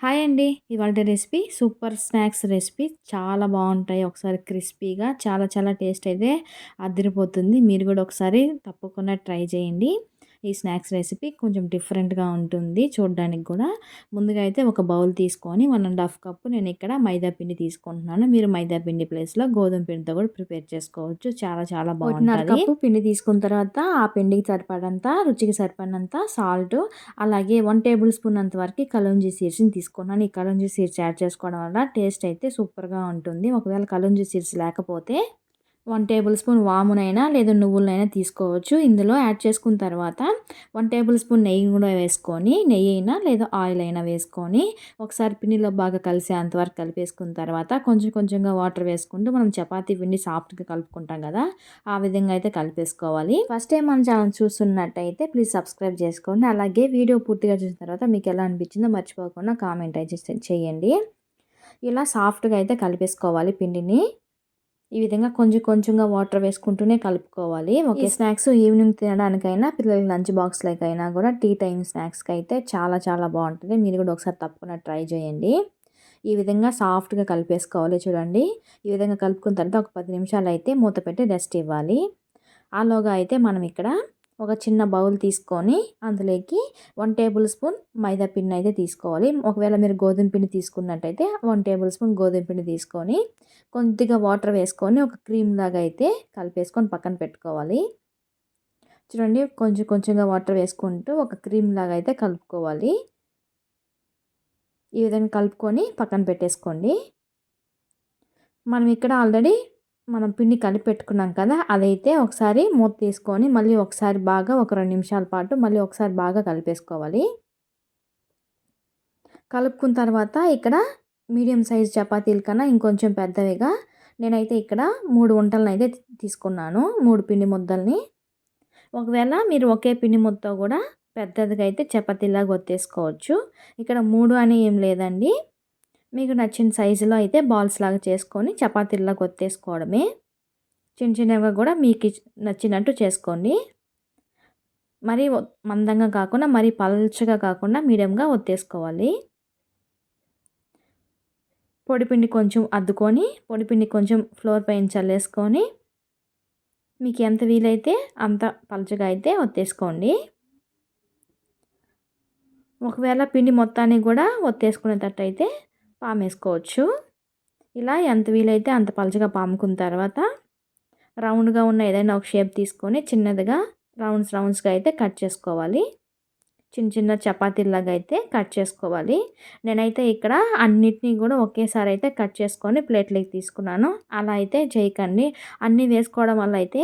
Hi అండి. ఇవాళ recipe super snacks recipe. చాలా బాగుంటాయి. ఒకసారి క్రిస్పీగా చాలా చాలా టేస్ట్ అయితే అదిరిపోతుంది. మీరు కూడా ఒకసారి తప్పకుండా ట్రై చేయండి. ఈ స్నాక్స్ రెసిపీ కొంచెం డిఫరెంట్గా ఉంటుంది చూడడానికి కూడా. ముందుగా అయితే ఒక బౌల్ తీసుకొని వన్ అండ్ హాఫ్ కప్పు నేను ఇక్కడ మైదా పిండి తీసుకుంటున్నాను. మీరు మైదా పిండి ప్లేస్లో గోధుమ పిండితో కూడా ప్రిపేర్ చేసుకోవచ్చు. చాలా చాలా బాగుంటుంది. కప్పు పిండి తీసుకున్న తర్వాత ఆ పిండికి సరిపడంత రుచికి సరిపడినంత సాల్ట్ అలాగే వన్ టేబుల్ స్పూన్ అంత వరకు కలంజీ సీడ్స్ని తీసుకున్నాను. ఈ కలంజీ సీడ్స్ యాడ్ చేసుకోవడం వల్ల టేస్ట్ అయితే సూపర్గా ఉంటుంది. ఒకవేళ కలంజీ సీడ్స్ లేకపోతే వన్ టేబుల్ స్పూన్ వామునైనా లేదా నువ్వులనైనా తీసుకోవచ్చు. ఇందులో యాడ్ చేసుకున్న తర్వాత వన్ టేబుల్ స్పూన్ నెయ్యి కూడా వేసుకొని నెయ్యి అయినా లేదా ఆయిల్ అయినా వేసుకొని ఒకసారి పిండిలో బాగా కలిసే అంతవరకు కలిపేసుకున్న తర్వాత కొంచెం కొంచెంగా వాటర్ వేసుకుంటూ మనం చపాతీ పిండి సాఫ్ట్గా కలుపుకుంటాం కదా ఆ విధంగా అయితే కలిపేసుకోవాలి. ఫస్ట్ టైం మన ఛానల్ చూస్తున్నట్టయితే ప్లీజ్ సబ్స్క్రైబ్ చేసుకోండి. అలాగే వీడియో పూర్తిగా చూసిన తర్వాత మీకు ఎలా అనిపించిందో మర్చిపోకుండా కామెంట్ అయితే చేయండి. ఇలా సాఫ్ట్గా అయితే కలిపేసుకోవాలి పిండిని. ఈ విధంగా కొంచెం కొంచెంగా వాటర్ వేసుకుంటూనే కలుపుకోవాలి. ఓకే స్నాక్స్ ఈవినింగ్ తినడానికైనా పిల్లలకి లంచ్ బాక్స్లకైనా కూడా టీ టైం స్నాక్స్కి అయితే చాలా చాలా బాగుంటుంది. మీరు కూడా ఒకసారి తప్పకుండా ట్రై చేయండి. ఈ విధంగా సాఫ్ట్గా కలిపేసుకోవాలి చూడండి. ఈ విధంగా కలుపుకున్న తర్వాత ఒక పది నిమిషాలు అయితే మూత పెట్టి రెస్ట్ ఇవ్వాలి. ఆలోగా అయితే మనం ఇక్కడ ఒక చిన్న బౌల్ తీసుకొని అందులోకి వన్ టేబుల్ స్పూన్ మైదా పిండి అయితే తీసుకోవాలి. ఒకవేళ మీరు గోధుమ పిండి తీసుకున్నట్టయితే వన్ టేబుల్ స్పూన్ గోధుమ పిండి తీసుకొని కొద్దిగా వాటర్ వేసుకొని ఒక క్రీమ్ లాగా అయితే కలిపేసుకొని పక్కన పెట్టుకోవాలి. చూడండి కొంచెం కొంచెంగా వాటర్ వేసుకుంటూ ఒక క్రీమ్ లాగా అయితే కలుపుకోవాలి. ఈ విధంగా కలుపుకొని పక్కన పెట్టేసుకోండి. మనం ఇక్కడ ఆల్రెడీ మనం పిండి కలిపి పెట్టుకున్నాం కదా అదైతే ఒకసారి మూత తీసుకొని మళ్ళీ ఒకసారి బాగా ఒక రెండు నిమిషాల పాటు మళ్ళీ ఒకసారి బాగా కలిపేసుకోవాలి. కలుపుకున్న తర్వాత ఇక్కడ మీడియం సైజ్ చపాతీల కన్నా ఇంకొంచెం పెద్దవిగా నేనైతే ఇక్కడ మూడు వంటలను అయితే తీసుకున్నాను మూడు పిండి ముద్దల్ని. ఒకవేళ మీరు ఒకే పిండి ముద్దతో కూడా పెద్దదిగా అయితే చపాతీలాగా ఒత్తేసుకోవచ్చు. ఇక్కడ మూడు అని ఏం లేదండి. మీకు నచ్చిన సైజులో అయితే బాల్స్ లాగా చేసుకొని చపాతీలాగా ఒత్తేసుకోవడమే చిన్న చిన్నగా కూడా మీకు నచ్చినట్టు చేసుకోండి. మరీ మందంగా కాకుండా మరీ పల్చగా కాకుండా మీడియంగా ఒత్తేసుకోవాలి. పొడిపిండి కొంచెం అద్దుకొని పొడిపిండి కొంచెం ఫ్లోర్ పైన చల్లేసుకొని మీకు ఎంత వీలైతే అంత పలచగా అయితే ఒత్తేసుకోండి. ఒకవేళ పిండి మొత్తాన్ని కూడా ఒత్తేసుకునేటట్టు అయితే పామేసుకోవచ్చు. ఇలా ఎంత వీలైతే అంత పలచగా పాముకున్న తర్వాత రౌండ్గా ఉన్న ఏదైనా ఒక షేప్ తీసుకొని చిన్నదిగా రౌండ్స్ రౌండ్స్గా అయితే కట్ చేసుకోవాలి. చిన్న చిన్న చపాతీలాగా అయితే కట్ చేసుకోవాలి. నేనైతే ఇక్కడ అన్నిటినీ కూడా ఒకేసారి అయితే కట్ చేసుకొని ప్లేట్లోకి తీసుకున్నాను. అలా అయితే చేయకండి. అన్నీ వేసుకోవడం వల్ల అయితే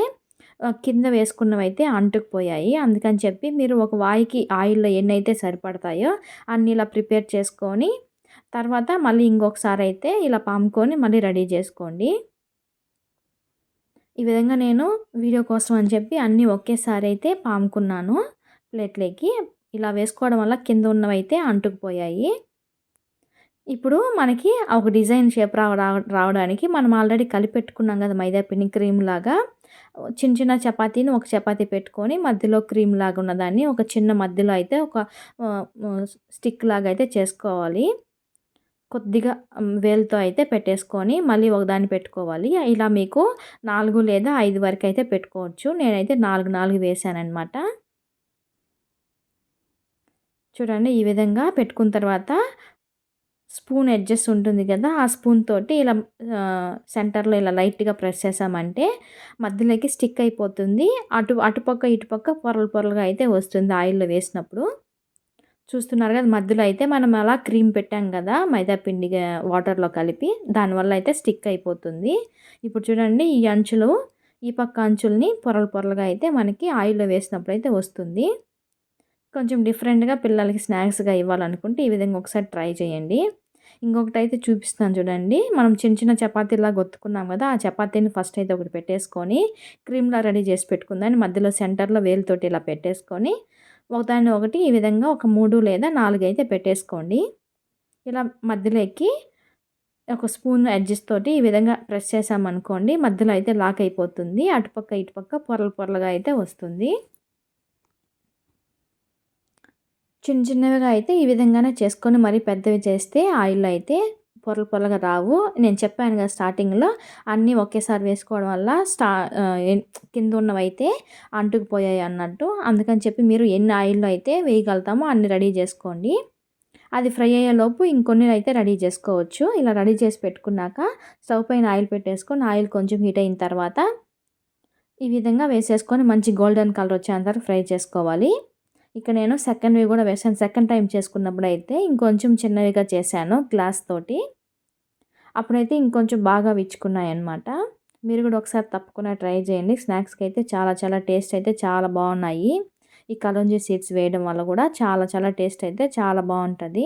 కింద వేసుకున్నవి అయితే అంటుకుపోయాయి. అందుకని చెప్పి మీరు ఒక వాయికి ఆయిల్లో ఎన్ని అయితే సరిపడతాయో అన్ని ఇలా ప్రిపేర్ చేసుకొని తర్వాత మళ్ళీ ఇంకొకసారి అయితే ఇలా పాముకొని మళ్ళీ రెడీ చేసుకోండి. ఈ విధంగా నేను వీడియో కోసం అని చెప్పి అన్నీ ఒకేసారి అయితే పాముకున్నాను ప్లేట్లోకి. ఇలా వేసుకోవడం వల్ల కింద ఉన్నవైతే అంటుకుపోయాయి. ఇప్పుడు మనకి ఒక డిజైన్ షేప్ రావ రావడానికి మనం ఆల్రెడీ కలిపెట్టుకున్నాం కదా మైదా పిండి క్రీమ్ లాగా. చిన్న చిన్న చపాతీని ఒక చపాతీ పెట్టుకొని మధ్యలో క్రీమ్ లాగా ఉన్నదాన్ని ఒక చిన్న మధ్యలో అయితే ఒక స్టిక్ లాగా అయితే చేసుకోవాలి. కొద్దిగా వేలుతో అయితే పెట్టేసుకొని మళ్ళీ ఒకదాన్ని పెట్టుకోవాలి. ఇలా మీకు నాలుగు లేదా ఐదు వరకు అయితే పెట్టుకోవచ్చు. నేనైతే నాలుగు నాలుగు వేసానమాట చూడండి ఈ విధంగా పెట్టుకున్న తర్వాత స్పూన్ ఎడ్జెస్ ఉంటుంది కదా ఆ స్పూన్ తోటి ఇలా సెంటర్లో ఇలా లైట్గా ప్రెస్ చేసామంటే మధ్యలోకి స్టిక్ అయిపోతుంది. అటు అటుపక్క ఇటుపక్క పొరలు పొరలుగా అయితే వస్తుంది ఆయిల్లో వేసినప్పుడు. చూస్తున్నారు కదా మధ్యలో అయితే మనం అలా క్రీమ్ పెట్టాం కదా మైదా పిండి వాటర్లో కలిపి దానివల్ల అయితే స్టిక్ అయిపోతుంది. ఇప్పుడు చూడండి ఈ అంచులు ఈ పక్క అంచుల్ని పొరలు పొరలుగా అయితే మనకి ఆయిల్లో వేసినప్పుడు అయితే వస్తుంది. కొంచెం డిఫరెంట్గా పిల్లలకి స్నాక్స్గా ఇవ్వాలనుకుంటే ఈ విధంగా ఒకసారి ట్రై చేయండి. ఇంకొకటి అయితే చూపిస్తాను చూడండి. మనం చిన్న చిన్న చపాతీలా గొత్తుకున్నాం కదా ఆ చపాతీని ఫస్ట్ అయితే ఒకటి పెట్టేసుకొని క్రీమ్లా రెడీ చేసి పెట్టుకుందాన్ని మధ్యలో సెంటర్లో వేలుతోటి ఇలా పెట్టేసుకొని ఒకదాని ఒకటి ఈ విధంగా ఒక మూడు లేదా నాలుగు అయితే పెట్టేసుకోండి. ఇలా మధ్యలోకి ఒక స్పూన్ ఎడ్జెస్ తోటి ఈ విధంగా ప్రెస్ చేసామనుకోండి మధ్యలో అయితే లాక్ అయిపోతుంది. అటుపక్క ఇటుపక్క పొరలు పొరలుగా అయితే వస్తుంది. చిన్న చిన్నవిగా అయితే ఈ విధంగానే చేసుకొని మరీ పెద్దవి చేస్తే ఆయిల్లో అయితే పొరలు పొరలుగా రావు. నేను చెప్పాను కదా స్టార్టింగ్లో అన్నీ ఒకేసారి వేసుకోవడం వల్ల స్టా కింద ఉన్నవైతే అంటుకుపోయాయి అన్నట్టు. అందుకని చెప్పి మీరు ఎన్ని ఆయిల్లో అయితే వేయగలుగుతామో అన్ని రెడీ చేసుకోండి. అది ఫ్రై అయ్యేలోపు ఇంకొన్ని అయితే రెడీ చేసుకోవచ్చు. ఇలా రెడీ చేసి పెట్టుకున్నాక స్టవ్ పైన ఆయిల్ పెట్టేసుకొని ఆయిల్ కొంచెం హీట్ అయిన తర్వాత ఈ విధంగా వేసేసుకొని మంచి గోల్డెన్ కలర్ వచ్చేంత ఫ్రై చేసుకోవాలి. ఇక్కడ నేను సెకండ్వి కూడా వేసాను సెకండ్ టైం చేసుకున్నప్పుడు అయితే ఇంకొంచెం చిన్నవిగా చేశాను గ్లాస్ తోటి. అప్పుడైతే ఇంకొంచెం బాగా విచ్చుకున్నాయి అనమాట మీరు కూడా ఒకసారి తప్పకుండా ట్రై చేయండి. స్నాక్స్కి అయితే చాలా చాలా టేస్ట్ అయితే చాలా బాగున్నాయి. ఈ కలంజీ సీడ్స్ వేయడం వల్ల కూడా చాలా చాలా టేస్ట్ అయితే చాలా బాగుంటుంది.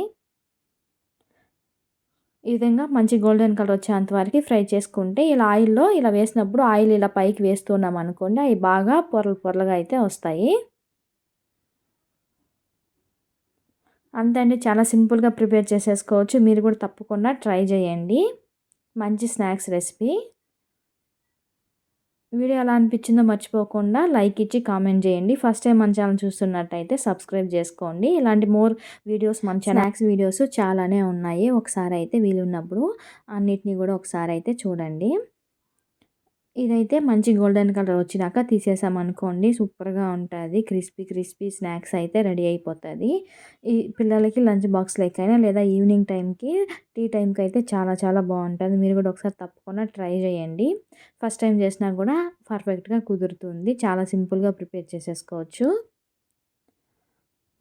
ఈ విధంగా మంచి గోల్డెన్ కలర్ వచ్చేంత వరకు ఫ్రై చేసుకుంటే ఇలా ఆయిల్లో ఇలా వేసినప్పుడు ఆయిల్ ఇలా పైకి వేస్తున్నాం అనుకోండి అవి బాగా పొరలు పొరలుగా అయితే వస్తాయి. అంతే అండి చాలా సింపుల్గా ప్రిపేర్ చేసేసుకోవచ్చు. మీరు కూడా తప్పకుండా ట్రై చేయండి. మంచి స్నాక్స్ రెసిపీ. వీడియో ఎలా అనిపించిందో మర్చిపోకుండా లైక్ ఇచ్చి కామెంట్ చేయండి. ఫస్ట్ టైం మన ఛానల్ చూస్తున్నట్టయితే సబ్స్క్రైబ్ చేసుకోండి. ఇలాంటి మోర్ వీడియోస్ మన స్నాక్స్ వీడియోస్ చాలానే ఉన్నాయి. ఒకసారి అయితే వీలున్నప్పుడు అన్నిటినీ కూడా ఒకసారి అయితే చూడండి. ఇదైతే మంచి గోల్డెన్ కలర్ వచ్చినాక తీసేసామనుకోండి సూపర్గా ఉంటుంది. క్రిస్పీ క్రిస్పీ స్నాక్స్ అయితే రెడీ అయిపోతుంది. ఈ పిల్లలకి లంచ్ బాక్స్ లెక్కైనా లేదా ఈవినింగ్ టైంకి టీ టైంకి అయితే చాలా చాలా బాగుంటుంది. మీరు కూడా ఒకసారి తప్పకుండా ట్రై చేయండి. ఫస్ట్ టైం చేసినా కూడా పర్ఫెక్ట్గా కుదురుతుంది. చాలా సింపుల్గా ప్రిపేర్ చేసేసుకోవచ్చు.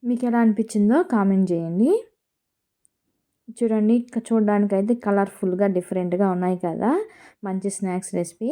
మీకు ఎలా అనిపించిందో కామెంట్ చేయండి. చూడండి చూడడానికైతే కలర్ఫుల్గా డిఫరెంట్గా ఉన్నాయి కదా. మంచి snacks recipe.